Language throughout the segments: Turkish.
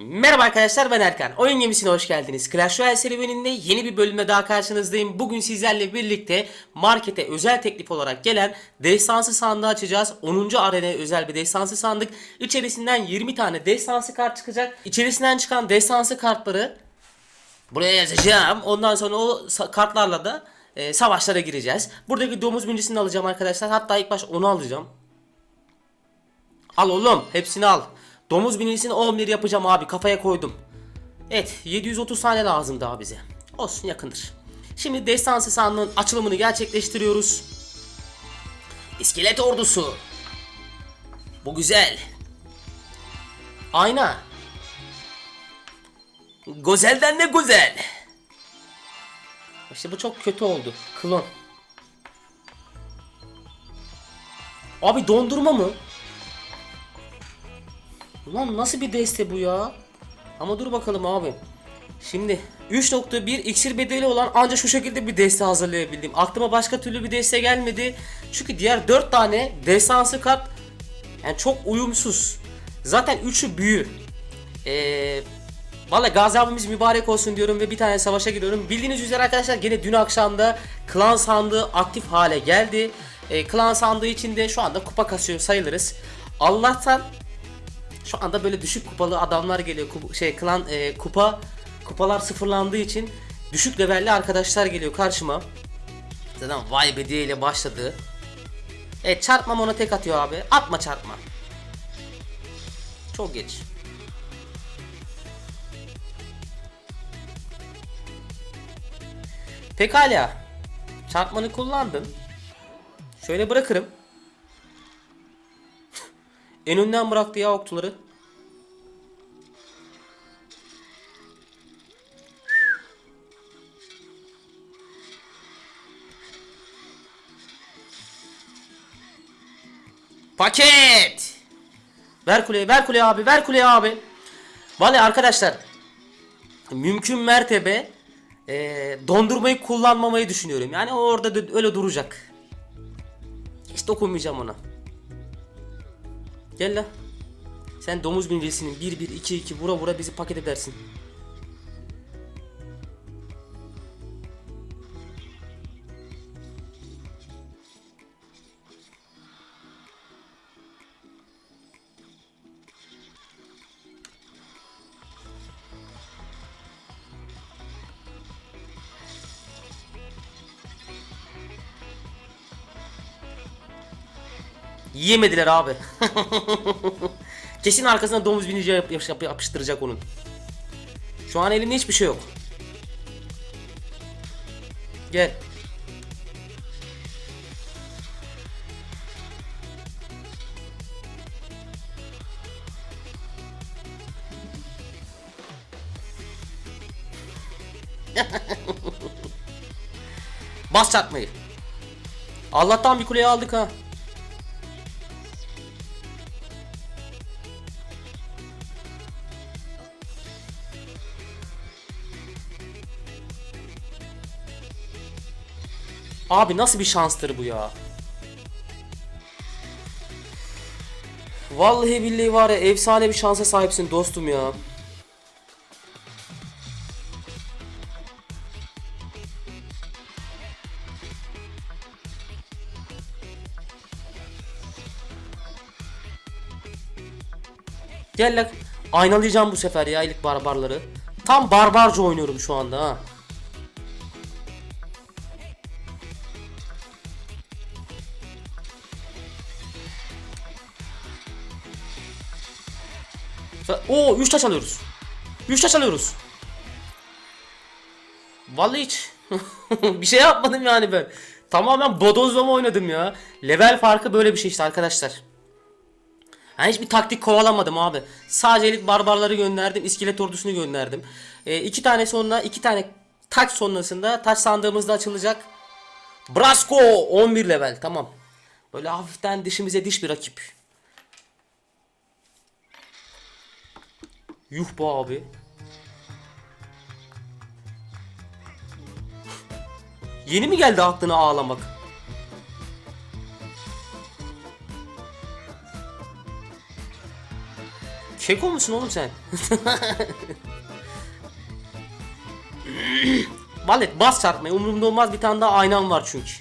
Merhaba arkadaşlar ben Erkan. Oyun gemisine hoş geldiniz. Clash Royale serüveninde yeni bir bölümde daha karşınızdayım. Bugün sizlerle birlikte markete özel teklif olarak gelen destansı sandığı açacağız. 10. arenaya özel bir destansı sandık. İçerisinden 20 tane destansı kart çıkacak. İçerisinden çıkan destansı kartları buraya yazacağım. Ondan sonra o kartlarla da e, savaşlara gireceğiz. Buradaki domuz birincisini alacağım arkadaşlar. Hatta ilk baş onu alacağım. Al oğlum hepsini al. Domuz binisini 11 yapacağım abi kafaya koydum. Evet 730 tane lazım daha bize. Olsun yakındır. Şimdi destansı sandığın açılımını gerçekleştiriyoruz. İskelet ordusu. Bu güzel. Ayna. Gozelden ne güzel. İşte bu çok kötü oldu. Klon. Abi dondurma mı? Ulan nasıl bir deste bu ya? Ama dur bakalım abi. Şimdi 3.1 iksir bedeli olan ancak şu şekilde bir deste hazırlayabildim. Aklıma başka türlü bir deste gelmedi. Çünkü diğer 4 tane destansı kart yani çok uyumsuz. Zaten 3'ü büyü. Eee Valla Gazi abimiz mübarek olsun diyorum ve bir tane savaşa gidiyorum. Bildiğiniz üzere arkadaşlar gene dün akşamda klan sandığı aktif hale geldi. E, klan sandığı içinde şu anda kupa kasıyor sayılırız. Allah'tan şu anda böyle düşük kupalı adamlar geliyor. Kup- şey klan e, kupa kupalar sıfırlandığı için düşük levelli arkadaşlar geliyor karşıma. Zaten vay be diye ile başladı. Evet çarpmam ona tek atıyor abi. Atma çarpma. Çok geç. Pekala. Çarpmanı kullandın. Şöyle bırakırım. En önden bıraktı ya okçuları. Paket! Ver kuleye, ver kuleye abi, ver kuleye abi. Vallahi arkadaşlar mümkün mertebe e, dondurmayı kullanmamayı düşünüyorum. Yani orada da öyle duracak. Hiç dokunmayacağım ona. Gel la. Sen domuz bincisinin 1 1 2 2 vura vura bizi paket edersin. Yiyemediler abi. Kesin arkasına domuz binici yap, yap- yap- yapıştıracak onun. Şu an elinde hiçbir şey yok. Gel. Bas çarpmayı. Allah'tan bir kuleyi aldık ha. Abi nasıl bir şanstır bu ya? Vallahi billahi var ya efsane bir şansa sahipsin dostum ya. Gel lan. Aynalayacağım bu sefer ya ilk barbarları. Tam barbarca oynuyorum şu anda ha. O 3 taş alıyoruz. 3 taş alıyoruz. Vallahi hiç bir şey yapmadım yani ben. Tamamen bodozlama oynadım ya. Level farkı böyle bir şey işte arkadaşlar. Yani hiçbir taktik kovalamadım abi. Sadece elit barbarları gönderdim. iskelet ordusunu gönderdim. E, iki tane sonra iki tane taç sonrasında taç sandığımızda açılacak. Brasco 11 level tamam. Böyle hafiften dişimize diş bir rakip. Yuh bu abi. Yeni mi geldi aklına ağlamak? Keko musun oğlum sen? Valet bas çarpmayı umurumda olmaz bir tane daha aynam var çünkü.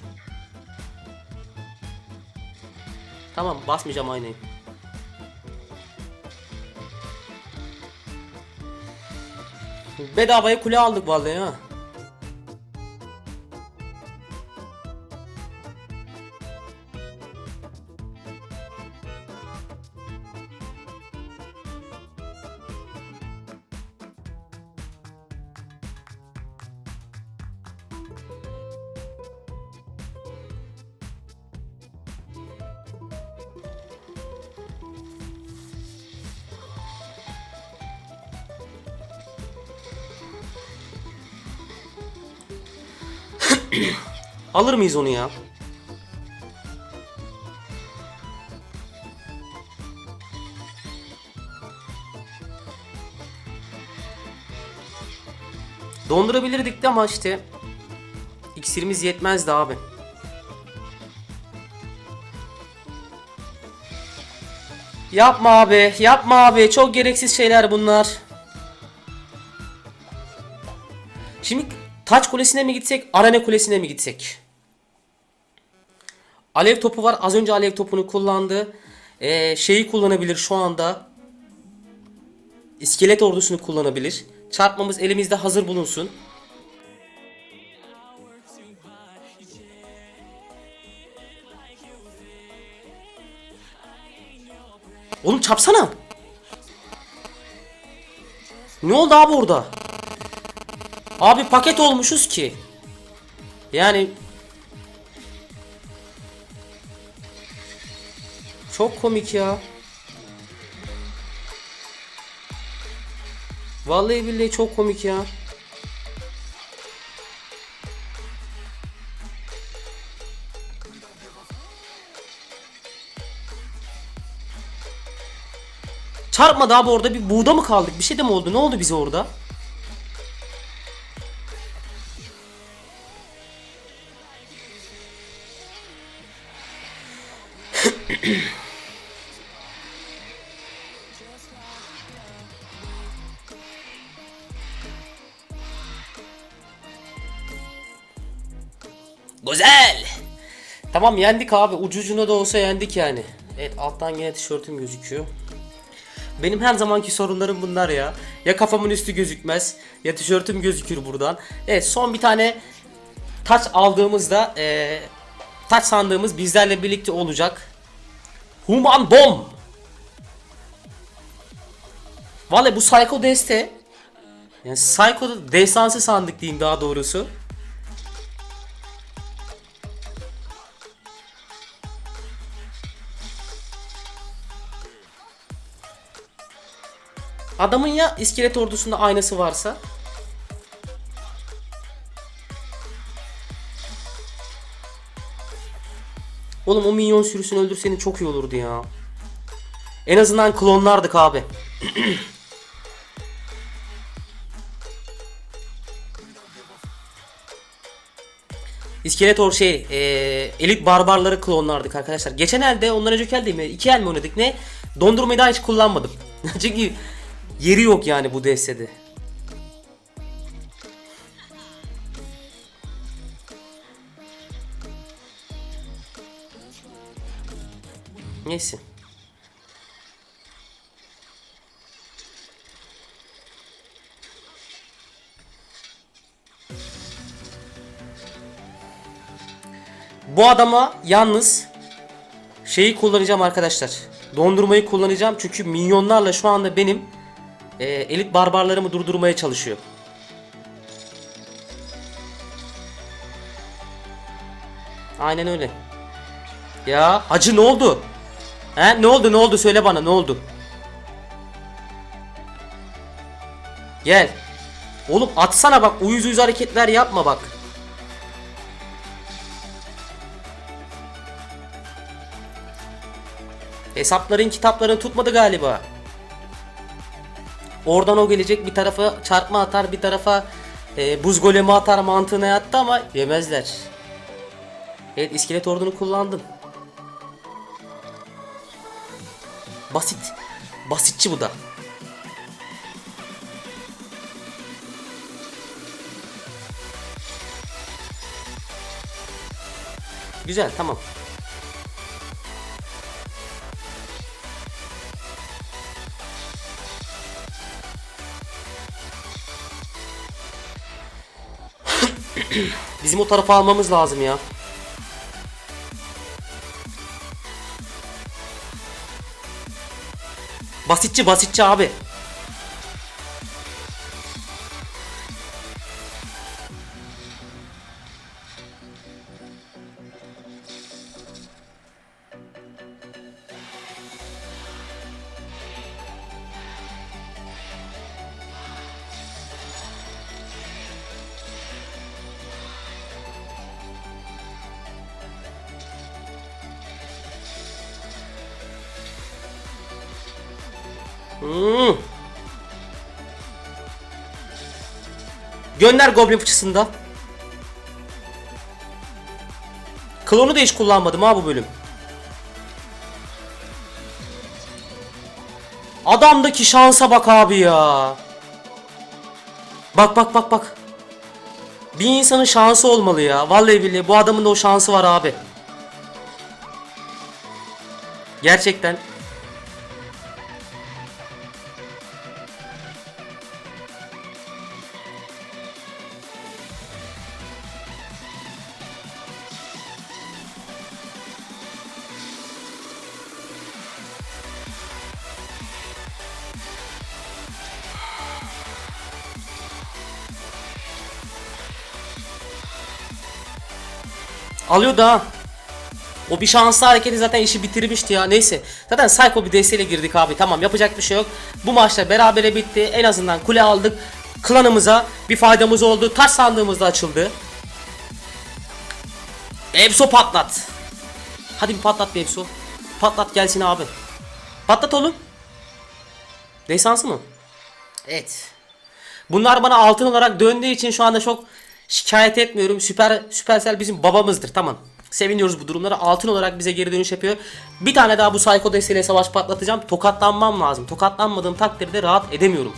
Tamam basmayacağım aynayı. Bedavaya kule aldık vallahi ha. Alır mıyız onu ya? Dondurabilirdik de ama işte iksirimiz yetmezdi abi. Yapma abi, yapma abi. Çok gereksiz şeyler bunlar. Şimdi Taç Kulesi'ne mi gitsek, Arane Kulesi'ne mi gitsek? Alev topu var. Az önce alev topunu kullandı. Ee, şeyi kullanabilir şu anda. İskelet ordusunu kullanabilir. Çarpmamız elimizde hazır bulunsun. Oğlum çarpsana. Ne oldu abi orada? Abi paket olmuşuz ki. Yani Çok komik ya. Vallahi billahi çok komik ya. Çarpmadı abi orada bir buğda mı kaldık? Bir şey de mi oldu? Ne oldu bize orada? Güzel. Tamam yendik abi. Ucucuna da olsa yendik yani. Evet alttan yine tişörtüm gözüküyor. Benim her zamanki sorunlarım bunlar ya. Ya kafamın üstü gözükmez ya tişörtüm gözükür buradan. Evet son bir tane taç aldığımızda eee taç sandığımız bizlerle birlikte olacak. Human Bomb. Vallahi bu Psycho deste yani Psycho destansı sandık diyeyim daha doğrusu. Adamın ya iskelet ordusunda aynası varsa Oğlum o minyon sürüsünü öldürsenin çok iyi olurdu ya. En azından klonlardık abi. İskelet or şey, e, elit barbarları klonlardık arkadaşlar. Geçen elde, ondan önceki elde mi? İki el mi oynadık ne? Dondurmayı daha hiç kullanmadım. Çünkü yeri yok yani bu DS'de. Neyse. Bu adama yalnız şeyi kullanacağım arkadaşlar. Dondurmayı kullanacağım çünkü minyonlarla şu anda benim e, elit barbarlarımı durdurmaya çalışıyor. Aynen öyle. Ya hacı ne oldu? He ne oldu ne oldu söyle bana ne oldu? Gel. Oğlum atsana bak uyuz uyuz hareketler yapma bak. Hesapların kitapların tutmadı galiba. Oradan o gelecek bir tarafa çarpma atar bir tarafa e, buz golemi atar mantığına yattı ama yemezler. Evet iskelet ordunu kullandım. Basit. Basitçi bu da. Güzel tamam. Bizim o tarafa almamız lazım ya. Basitçi basitçi abi. Gönder Goblin fıçısında. Klonu da hiç kullanmadım ha bu bölüm. Adamdaki şansa bak abi ya. Bak bak bak bak. Bir insanın şansı olmalı ya. Vallahi billahi bu adamın da o şansı var abi. Gerçekten. Alıyor da. O bir şanslı hareketi zaten işi bitirmişti ya. Neyse. Zaten Psycho bir desteğiyle girdik abi. Tamam yapacak bir şey yok. Bu maçta berabere bitti. En azından kule aldık. Klanımıza bir faydamız oldu. Taş sandığımız da açıldı. Ebso patlat. Hadi bir patlat bir Ebso. Patlat gelsin abi. Patlat oğlum. Desansı mı? Evet. Bunlar bana altın olarak döndüğü için şu anda çok şikayet etmiyorum. Süper Süpersel bizim babamızdır. Tamam. Seviniyoruz bu durumlara. Altın olarak bize geri dönüş yapıyor. Bir tane daha bu Psycho desteğiyle savaş patlatacağım. Tokatlanmam lazım. Tokatlanmadığım takdirde rahat edemiyorum.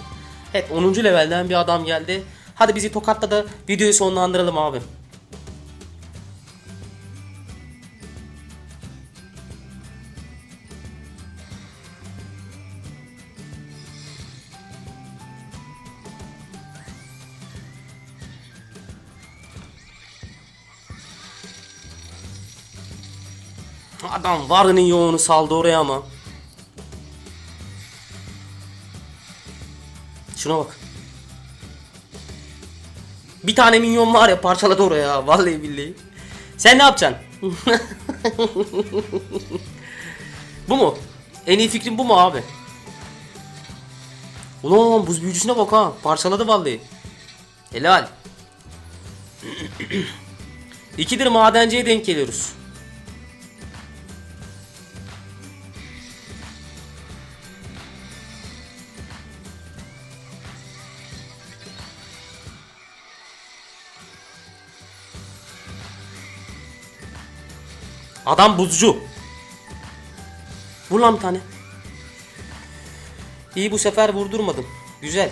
Evet 10. levelden bir adam geldi. Hadi bizi tokatla da videoyu sonlandıralım abi. Adam varını yoğunu saldı oraya ama. Şuna bak. Bir tane minyon var ya parçaladı oraya vallahi billahi. Sen ne yapacaksın? bu mu? En iyi fikrin bu mu abi? Ulan buz büyücüsüne bak ha. Parçaladı vallahi. Helal. İkidir madenciye denk geliyoruz. Adam buzcu. Vur lan bir tane. İyi bu sefer vurdurmadım. Güzel.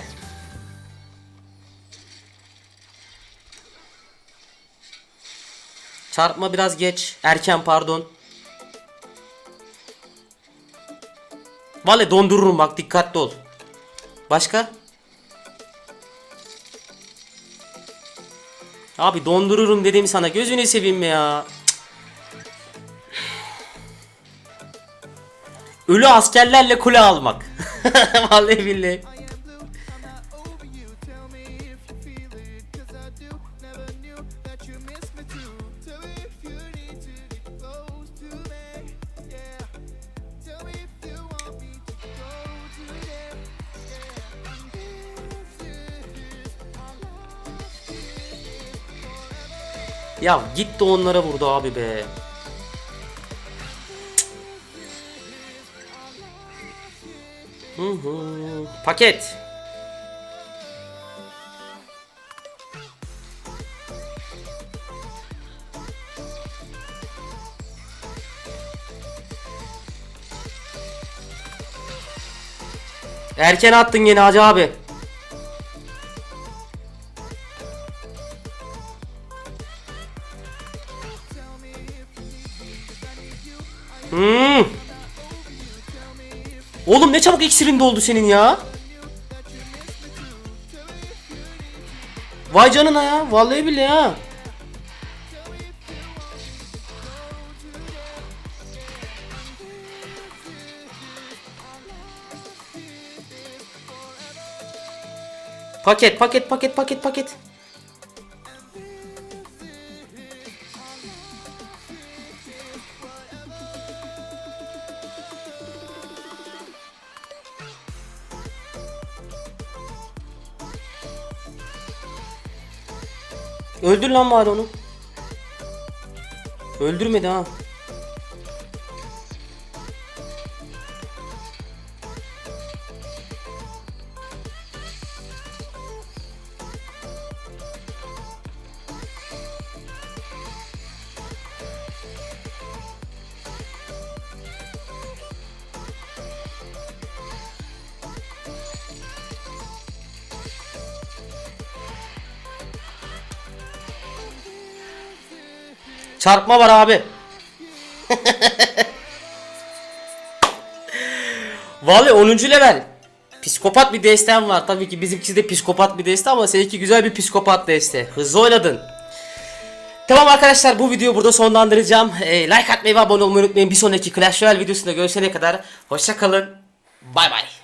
Çarpma biraz geç. Erken pardon. Vallahi dondururum bak dikkatli ol. Başka? Abi dondururum dedim sana. Gözünü seveyim ya. Ölü askerlerle kule almak. Vallahi billahi. Ya gitti onlara vurdu abi be. Hı. Paket. Erken attın yine Hacı abi. Oğlum ne çabuk iksirin doldu senin ya. Vay canına ya. Vallahi billahi ha. Paket, paket, paket, paket, paket. Öldür lan bari onu. Öldürmedi ha. Çarpma var abi. Vallahi 10. level. Psikopat bir destem var. Tabii ki bizimkisi de psikopat bir deste ama seninki güzel bir psikopat deste. Hızlı oynadın. Tamam arkadaşlar bu videoyu burada sonlandıracağım. Ee, like atmayı ve abone olmayı unutmayın. Bir sonraki Clash Royale videosunda görüşene kadar hoşça kalın. Bay bay.